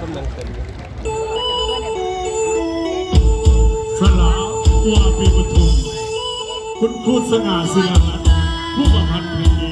กำลังเต็มสลาวาปีปทุมคุณครูสง่าศิลารัตน์ผู้ประพันธ์เพลง